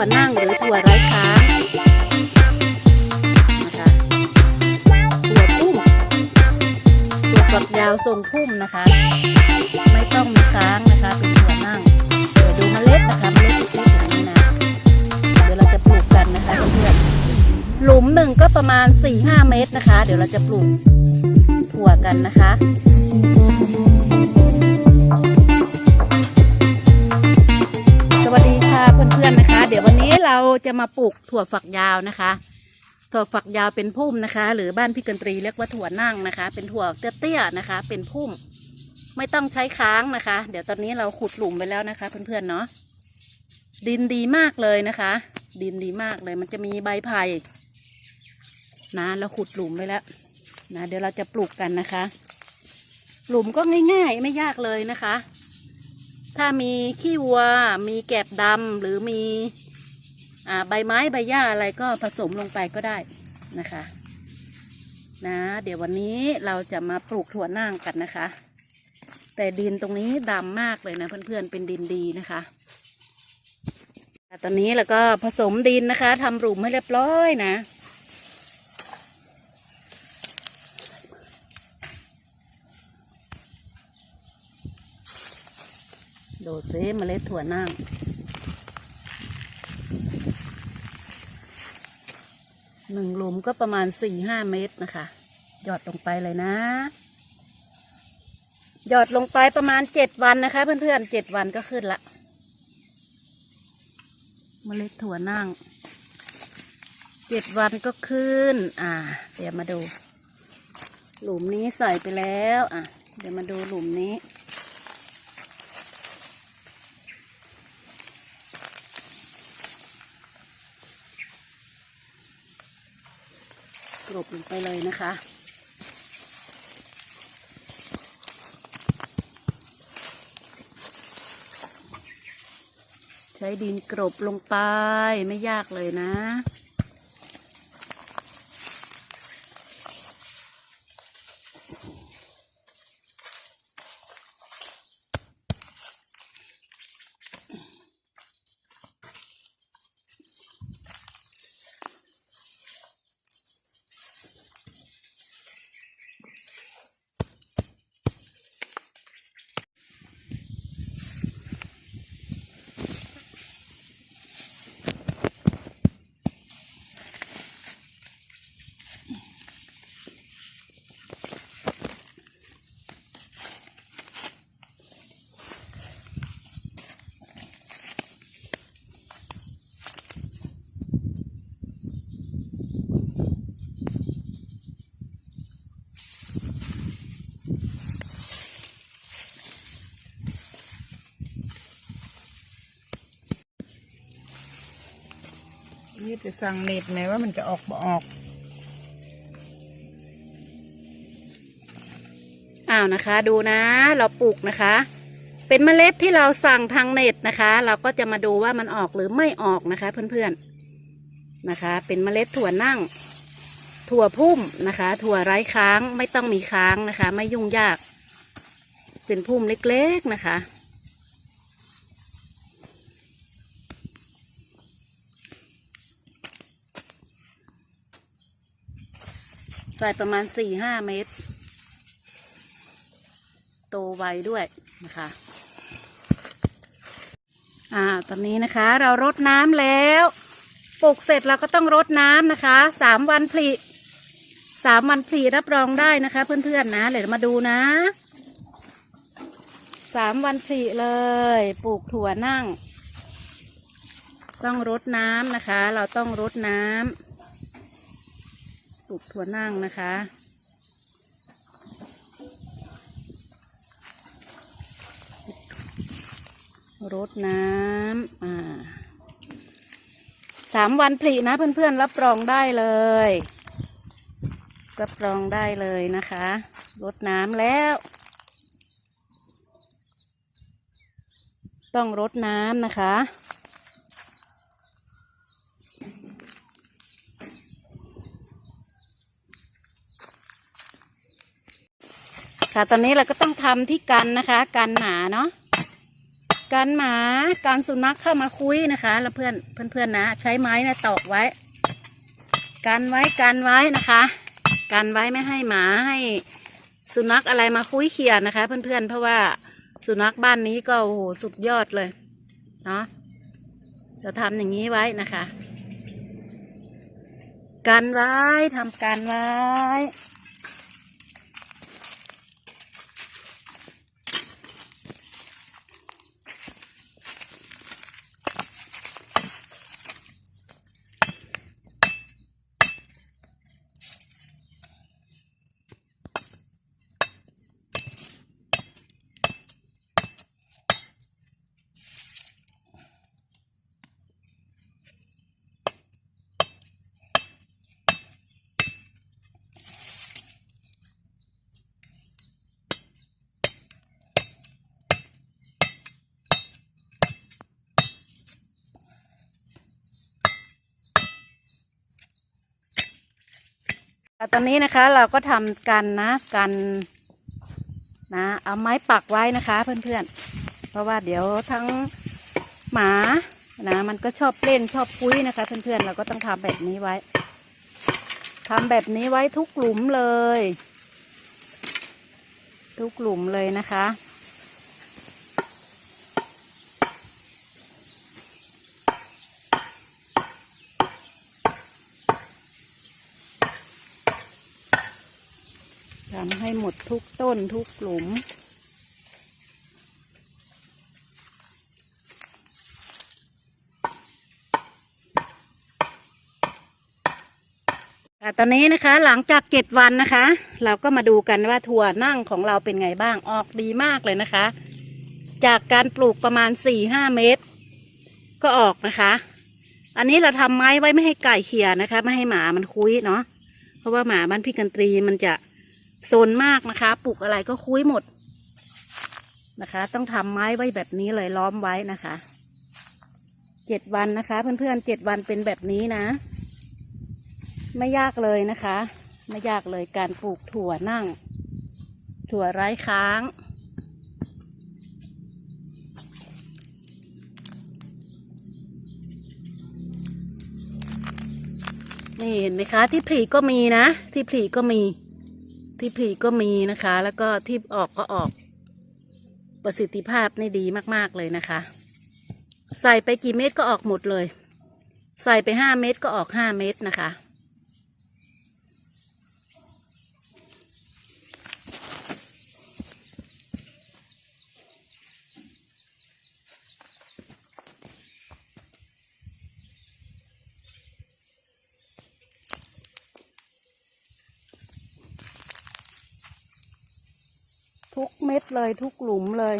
วนั่งหรือถั่วร้ค้างนะคะถั่วพุ่มถั่วฝักยาวทรงพุ่มนะคะ ไม่ต้องมีช้างนะคะเป็นถั่วนั่งเดี๋ยวดูเมล็ดนะคะเมล็ดอยู่ที่ตรงนี้นะเดี๋ยวเราจะปลูกกันนะคะเพื่อนหลุมหนึ่งก็ประมาณ 4-5 เมตรนะคะ เดี๋ยวเราจะปลูกถั่วกันนะคะ จะมาปลูกถั่วฝักยาวนะคะ ถั่วฝักยาวเป็นพุ่มนะคะ หรือบ้านพี่กันตรีเรียกว่าถั่วนั่งนะคะ เป็นถั่วเตี้ยๆนะคะ เป็นพุ่ม ไม่ต้องใช้ค้างนะคะ เดี๋ยวตอนนี้เราขุดหลุมไปแล้วนะคะ เพื่อนๆเนาะ ดินดีมากเลยนะคะ ดินดีมากเลย มันจะมีใบไผ่นะเราขุดหลุมไปแล้วนะเดี๋ยวเราจะปลูกกันนะคะ หลุมก็ง่ายๆ ไม่ยากเลยนะคะ ถ้ามีขี้วัว มีแกบดำหรือมี ใบไม้ใบหญ้าอะไรก็ผสมลงไปก็ได้นะคะนะเดี๋ยววันนี้เราจะมาปลูกถั่วน่างกันนะคะ แต่ดินตรงนี้ดำมากเลยนะเพื่อนๆเป็นดินดีนะคะตอนนี้เราก็ผสมดินนะคะทำหลุมให้เรียบร้อยนะโดดเรเมล็ดถั่วน่าง หนึ่งหลุมก็ประมาณสี่ห้าเมตรนะคะ หยอดลงไปเลยนะ หยอดลงไปประมาณเจ็ดวันนะคะ เพื่อนๆเจ็ดวันก็ขึ้นละเมล็ดถั่วนั่งเจ็ดวันก็ขึ้น อ่า เดี๋ยวมาดู หลุมนี้ใส่ไปแล้ว อะ เดี๋ยวมาดูหลุมนี้ บลงไปเลยนะคะ ใช้ดินกรบลงไปไม่ยากเลยนะ จะสั่งเน็ตไหมว่ามันจะออกบ่ออกอ้าวนะคะ ดูนะ เราปลูกนะคะ เป็นเมล็ดที่เราสั่งทางเน็ตนะคะ เราก็จะมาดูว่ามันออกหรือไม่ออกนะคะ เพื่อนๆนะคะ เป็นเมล็ดถั่วนั่ง ถั่วพุ่มนะคะ ถั่วไร้ค้างไม่ต้องมีค้างนะคะ ไม่ยุ่งยาก เป็นพุ่มเล็กๆนะคะ ใส่ประมาณสี่ห้าเมตร โตไวด้วยนะคะอ่าตอนนี้นะคะเรารดน้ำแล้วปลูกเสร็จเราก็ต้องรดน้ำนะคะสามวันผลิสามวันผลิรับรองได้นะคะ เพื่อนๆนะเดี๋ยวมาดูนะสามวันผลิเลยปลูกถั่วนั่ง ต้องรดน้ำนะคะ เราต้องรดน้ำ ลูกถั่วนั่งนะคะ รดน้ำอ่าสามวันผลินะเพื่อนๆ รับรองได้เลย รับรองได้เลยนะคะรดน้ำแล้ว ต้องรดน้ำนะคะ ค่ะ ตอนนี้เราก็ต้องทำที่กันนะคะ กันหมาเนาะการหมาการสุนัขเข้ามาคุยนะคะ แล้วเพื่อนเพื่อนๆนะ ใช้ไม้นะตอกไว้ กันไว้กันไว้นะคะ กันไว้ไม่ให้หมาให้สุนัขอะไรมาคุยเขียนะคะ เพื่อนๆเพราะว่าสุนัขบ้านนี้ก็โอ้โหสุดยอดเลยเนาะจะทำอย่างนี้ไว้นะคะ กันไว้ทำการไว้ ตอนนี้นะคะเราก็ทำกันนะกันนะเอาไม้ปักไว้นะคะเพื่อนๆ เพราะว่าเดี๋ยวทั้งหมานะมันก็ชอบเล่นชอบคุยนะคะเพื่อนๆเราก็ต้องทำแบบนี้ไว้ทำแบบนี้ไว้ทุกหลุมเลย ทุกหลุมเลยนะคะ ทำให้หมดทุกต้นทุกหลุมอ่ตอนนี้นะคะหลังจากเจ็ดวันนะคะ เราก็มาดูกันว่าถั่วนั่งของเราเป็นไงบ้างออกดีมากเลยนะคะ จากการปลูกประมาณสี่ห้าเมตร ก็ออกนะคะ อันนี้เราทำไม้ไว้ไม่ให้ไก่เขี่ยนะคะ ไม่ให้หมามันคุยเนาะเพราะว่าหมาบ้านพี่กันตรีมันจะ โซนมากนะคะ ปลูกอะไรก็คุ้ยหมดนะคะ ต้องทำไม้ไว้แบบนี้เลยล้อมไว้นะคะเจ็ดวันนะคะ เพื่อนๆเจ็ดวันเป็นแบบนี้นะ ไม่ยากเลยนะคะ ไม่ยากเลยการปลูกถั่วนั่ง ถั่วไร้ค้างนี่เห็นไหมคะ ที่ผลีก็มีนะ ที่ผลีก็มี ที่ผลีก็มีนะคะ แล้วก็ที่ออกก็ออก ประสิทธิภาพนี่ดีมากๆเลยนะคะ ใส่ไปกี่เม็ดก็ออกหมดเลย ใส่ไปห้าเม็ดก็ออกห้าเม็ดนะคะ ทุกเม็ดเลยทุกหลุมเลย